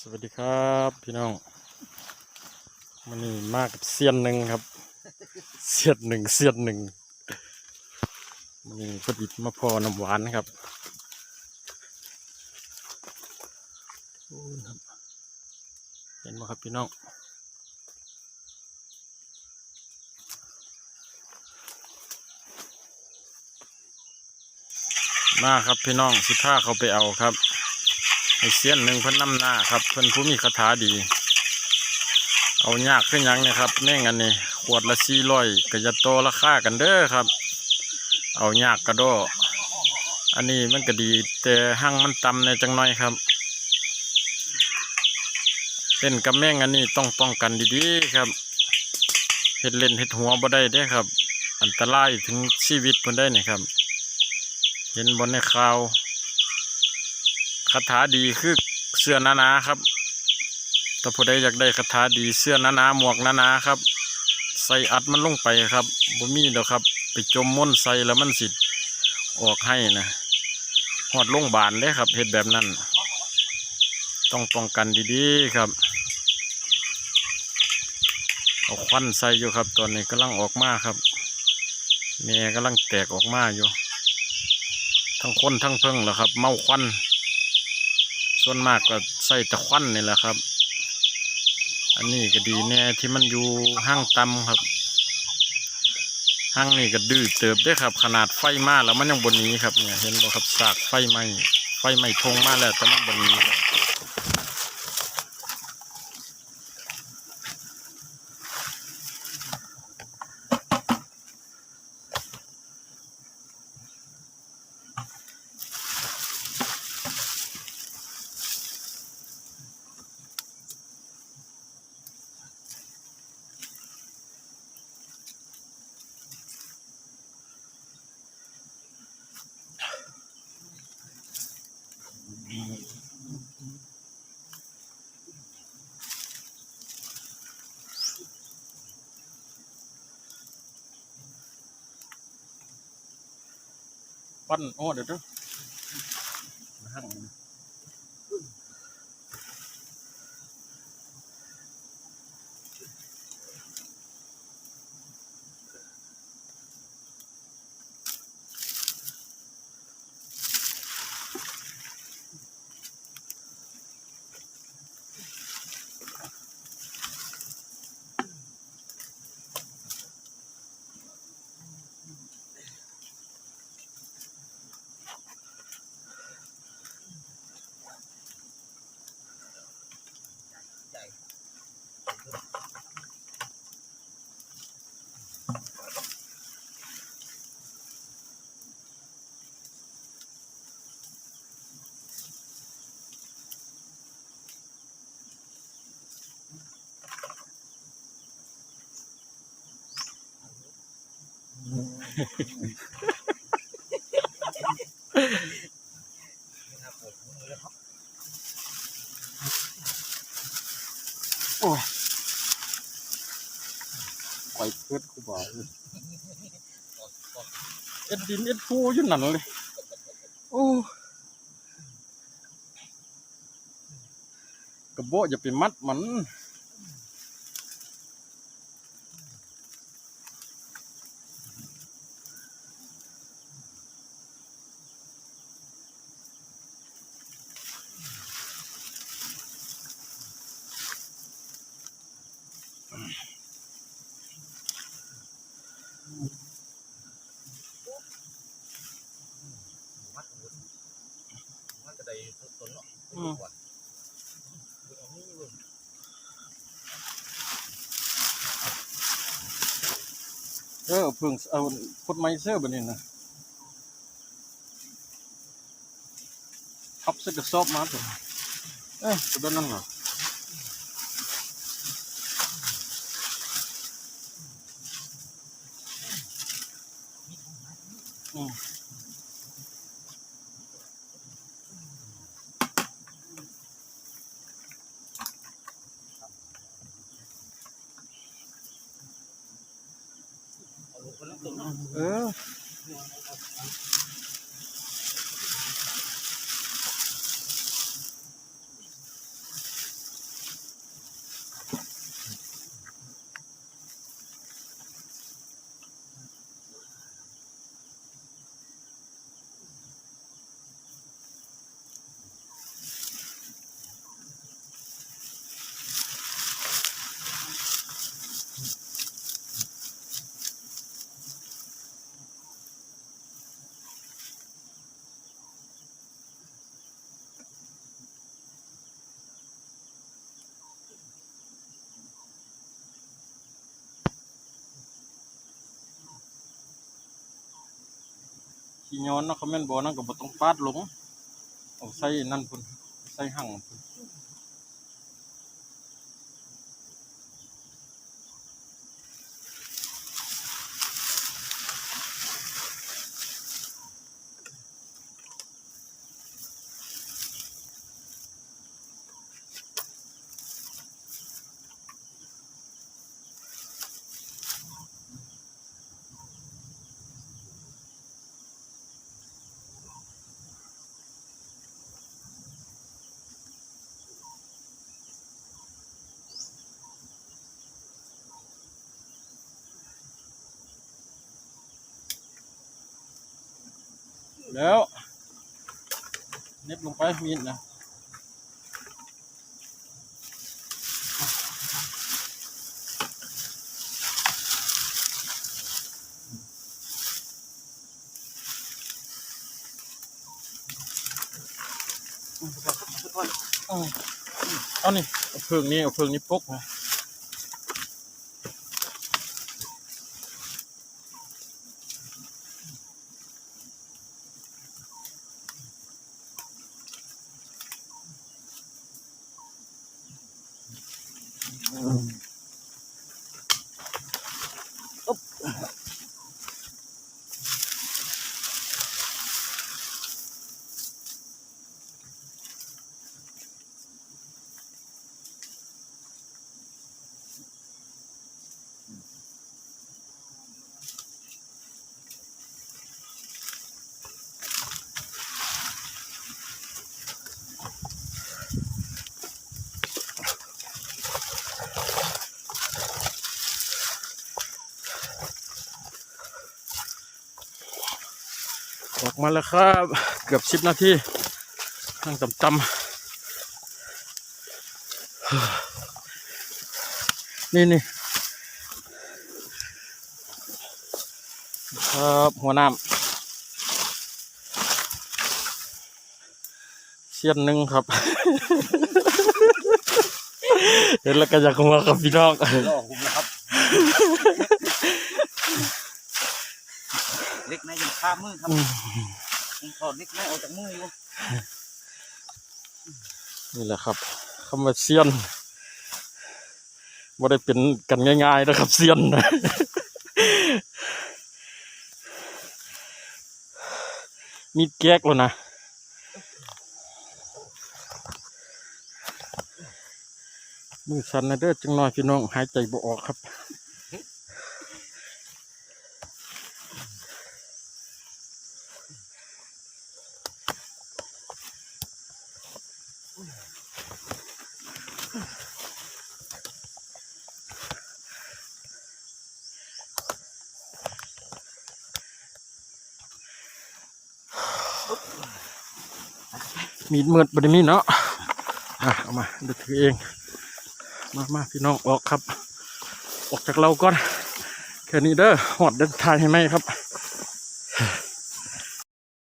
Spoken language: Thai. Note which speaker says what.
Speaker 1: สวัสดีครับพี่น้องมันนี่มากับเซียนหนึ่งครับเซียนหนึ่งเซียนหนึ่งมันนี่พอดีมาพอน้ำหวานครับโอ้ยครับเห็นไหมครับพี่น้องมาครับพี่น้องสิท่าเขาไปเอาครับ เสี้ยนหนึ่งเพิ่นนำหน้าครับ เพิ่นผู้มีคาถาดี เอายากขึ้นยังนี่ยครับแม่งอันนี้ขวดละสี่ร้อยก็จะโตราคากันเด้อครับ เอายากกระโดอันนี้มันก็ดีแต่หั่งมันต่ำในจังน้อยครับเล่นกับแม่งอันนี้ต้องป้องกันดีๆครับเฮ็ดเล่นเฮ็ดหัวบ่ได้เด้ครับ อันตรายถึงชีวิตเพิ่นได้นี่ครับ เห็นบนในข่าว คาถาดีคือเสื้อหนาครับถ้าผู้ใดอยากได้คาถาดีเสื้อหนาหมวกหนาครับ ใส่อัดมันลงไปครับบ่มีเด้อครับ ไปจมม่นใส่แล้วมันสิออกให้นะหอดลงบาลเลยครับเฮ็ดแบบนั้น ต้องป้องกันดีๆครับเอาควันใส่อยู่ครับตอนนี้กำลังออกมาครับแม่กำลังแตกออกมาอยู่ ทั้งคนทั้งเพิ่งแหละครับ เมาควัน ส่วนมากก็ใส่ตะควันนี่แหละครับ อันนี้ก็ดีแน่ที่มันอยู่ห้างต่ำครับห้างนี่ก็ดื้อเติบได้อครับ ขนาดไฟมาแล้วมันยังบนนี้ครับเนี่ยเห็นบ่ครับสากไฟไหมไฟไหมทงมาแล้วแต่มันบนนี้ ปั้นโอ้เดี๋ยวเด้อ โอ้ยไก่เพิดกูบอกเอ็ดดินเอ็ดฟูอยู่นั่นเลย โอ้กระโบอย่าไปมัดมัน
Speaker 2: มันจะได้ต้นเนาะ
Speaker 1: อืมเออเพิ่งเอาพดไม้เสื้อแบบนี้นะทับใส่กระสอบมาตัวเอ้ยตัวนั้นเหรอ อืมเออ ขี้ย้อนเนาะเขาแม่นบ่นั่นก็บ่ต้องปาดลงเอาใส่นั่นพุ่นใส่หั่งพุ่น แล้วเน็บลงไปมีดนะเอาเอานี่เอาเพิงนี้เอาเพิงนี้ปกนะ มาแล้วครับ เกือบสิบนาทีนั่งต่ำๆนี่นี่ครับหัวน้ำเสียนหนึ่งครับ เห็นแล้วก็อยากหัวครับพี่น้อง
Speaker 2: ล่อผมนะ ครับเล็กนะยังข้ามือครับถอดเล็กนะออกจากมืออยู่
Speaker 1: นี่แหละครับคำว่าเซียนบ่ได้เป็นกันง่ายๆนะครับเซียนมีแก๊กแล้วนะมือสั่นนะเด้อจังน้อยพี่น้องหายใจบ่ออกครับ มีดมืดบไดมีเนาะอะเอามาเดี๋ยวถือเอง มามาพี่น้องออกครับ ออกจากเราก่อนแค่นี้เด้อหอดเดินทายให้ไหมครับ